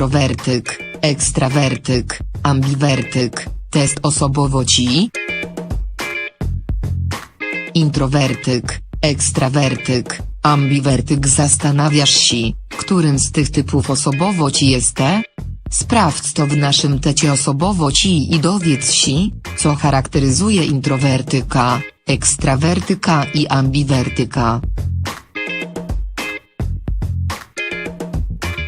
introwertyk, ekstrawertyk, ambiwertyk, test osobowości. Introwertyk, ekstrawertyk, ambiwertyk zastanawiasz się, którym z tych typów osobowości jeste? Sprawdź to w naszym tecie osobowości i dowiedz się, co charakteryzuje introwertyka, ekstrawertyka i ambiwertyka.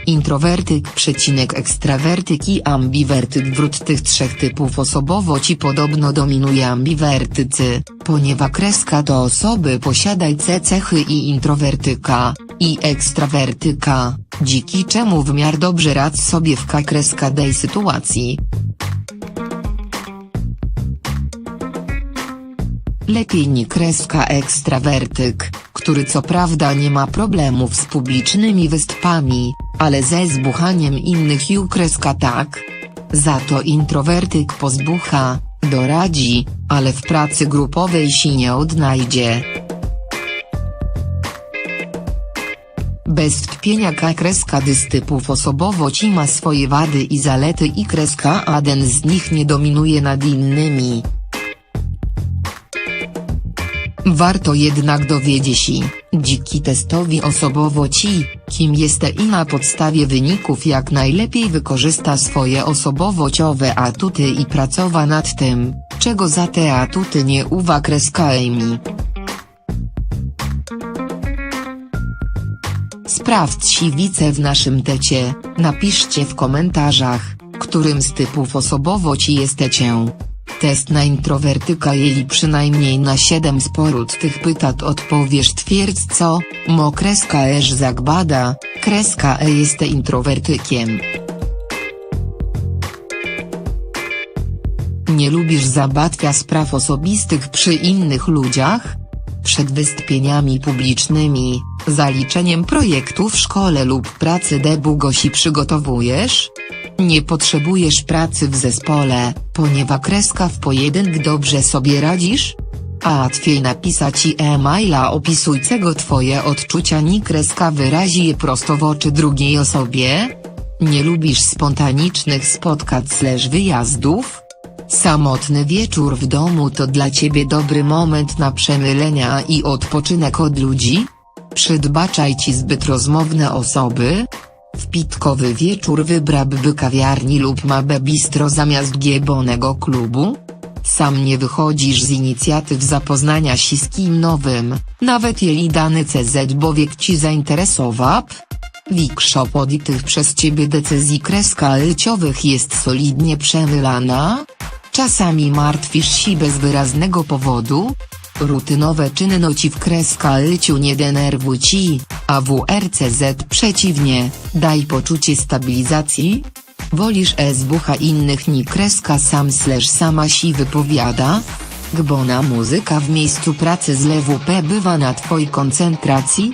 Introwertyk przecinek ekstrawertyk i ambiwertyk wśród tych trzech typów osobowości podobno dominuje ambiwertycy, ponieważ kreska to osoby posiadające cechy i introwertyka, i ekstrawertyka, dziki czemu w miar dobrze radź sobie w ka kreska tej sytuacji. Lepiej nie kreska ekstrawertyk, który co prawda nie ma problemów z publicznymi występami, ale ze zbuchaniem innych ju kreska tak. Za to introwertyk pozbucha, doradzi, ale w pracy grupowej się nie odnajdzie. Bez wtpienia K kreska dys typów osobowości ma swoje wady i zalety i kreska a jeden z nich nie dominuje nad innymi. Warto jednak dowiedzieć się, dziki testowi osobowości, kim jest i na podstawie wyników jak najlepiej wykorzysta swoje osobowościowe atuty i pracowa nad tym, czego za te atuty nie uwa kreska Amy. Sprawdź siwice w naszym tecie, napiszcie w komentarzach, którym z typów osobowości jesteście. Test na introwertyka jeli przynajmniej na 7 sporód tych pytat odpowiesz twierdź co, mo kreska zagbada, kreska e jest introwertykiem. Nie lubisz zabawia spraw osobistych przy innych ludziach? Przed wystąpieniami publicznymi, zaliczeniem projektu w szkole lub pracy długo się przygotowujesz? Nie potrzebujesz pracy w zespole, ponieważ kreska w pojedynk dobrze sobie radzisz? A łatwiej napisać e-maila opisującego twoje odczucia ni kreska wyrazi je prosto w oczy drugiej osobie? Nie lubisz spontanicznych spotkań slash wyjazdów? Samotny wieczór w domu to dla ciebie dobry moment na przemylenia i odpoczynek od ludzi? Przydbaczaj ci zbyt rozmowne osoby? W pitkowy wieczór wybrałby kawiarni lub mabę bistro zamiast giebonego klubu? Sam nie wychodzisz z inicjatyw zapoznania się z kim nowym, nawet jeli dany CZ bowiek ci zainteresował? Wikszop od tych przez ciebie decyzji kreska lciowych jest solidnie przemylana? Czasami martwisz się bez wyraznego powodu? Rutynowe czynności w kreska lciu nie denerwuj ci, a WRCZ przeciwnie, daj poczucie stabilizacji? Wolisz esbucha innych ni kreska sam slash sama si wypowiada? Gbona muzyka w miejscu pracy z LWP bywa na twojej koncentracji?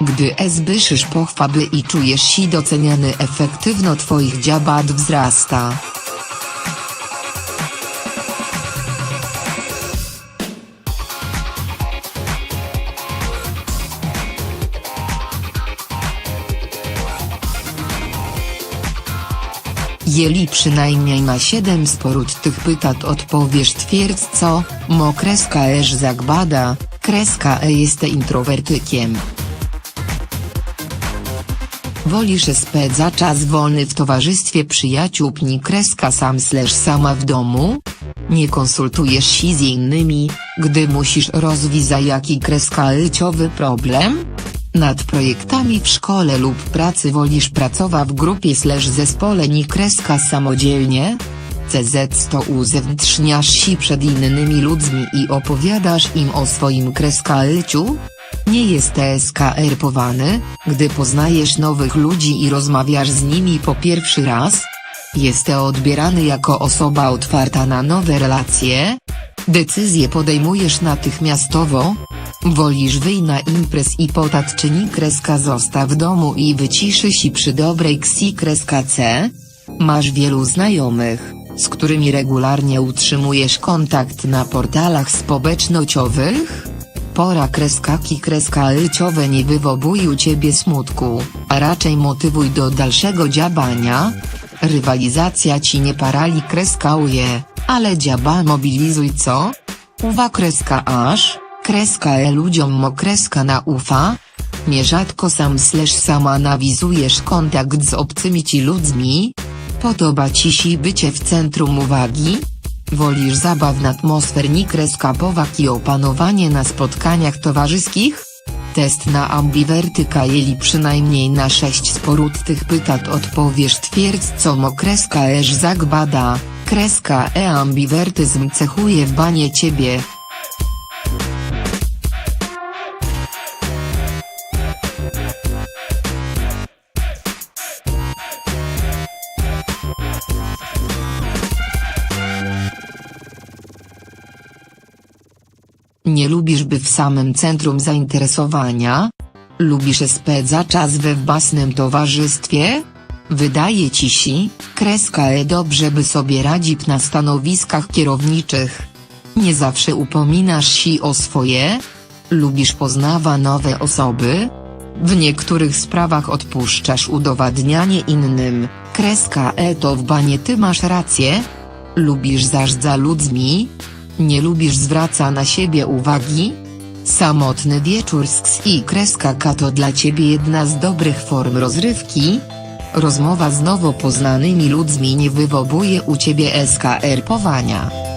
Gdy zbyszysz pochwaby i czujesz się doceniany efektywno twoich dziabat wzrasta. Jeli przynajmniej na 7 sporód tych pytat odpowiesz twierdź co, mo kreska esz zagbada, kreska e jest introwertykiem. Wolisz spędza czas wolny w towarzystwie przyjaciół pni kreska sam slash sama w domu? Nie konsultujesz się z innymi, gdy musisz rozwiązać jaki kreska lciowy problem? Nad projektami w szkole lub pracy wolisz pracować w grupie slash zespole ni kreska samodzielnie? CZ to uzewnętrzniasz się przed innymi ludźmi i opowiadasz im o swoim kreska lciu? Nie jest eskarpowany, gdy poznajesz nowych ludzi i rozmawiasz z nimi po pierwszy raz? Jest odbierany jako osoba otwarta na nowe relacje? Decyzje podejmujesz natychmiastowo? Wolisz wyjść na imprez i potat czyni kreska zosta w domu i wyciszy się przy dobrej ksi kreska c? Masz wielu znajomych, z którymi regularnie utrzymujesz kontakt na portalach społecznościowych? pora kreska ki kreska ryciowe nie wywołuj u ciebie smutku, a raczej motywuj do dalszego działania. Rywalizacja ci nie parali kreska uje, ale dziaba mobilizuj co? Uwa kreska aż, kreska e ludziom mo kreska na ufa? Nierzadko sam slash sama nawizujesz kontakt z obcymi ci ludźmi? Podoba ci się bycie w centrum uwagi? Wolisz zabawne atmosferni kreska powag i opanowanie na spotkaniach towarzyskich? Test na ambiwertyka jeli przynajmniej na 6 sporut tych pytat odpowiesz twierdz co mo kreska esz zagbada, kreska e ambiwertyzm cechuje w banie ciebie. Nie lubisz by w samym centrum zainteresowania? Lubisz spędza czas we własnym towarzystwie? Wydaje ci się, kreska e dobrze by sobie radzić na stanowiskach kierowniczych. Nie zawsze upominasz się o swoje? Lubisz poznawa nowe osoby? W niektórych sprawach odpuszczasz udowadnianie innym, kreska e to w banie ty masz rację? Lubisz zażdza ludźmi? Nie lubisz zwraca na siebie uwagi? Samotny wieczór z ks i kreska K to dla ciebie jedna z dobrych form rozrywki? Rozmowa z nowo poznanymi ludźmi nie wywołuje u ciebie SKR powania.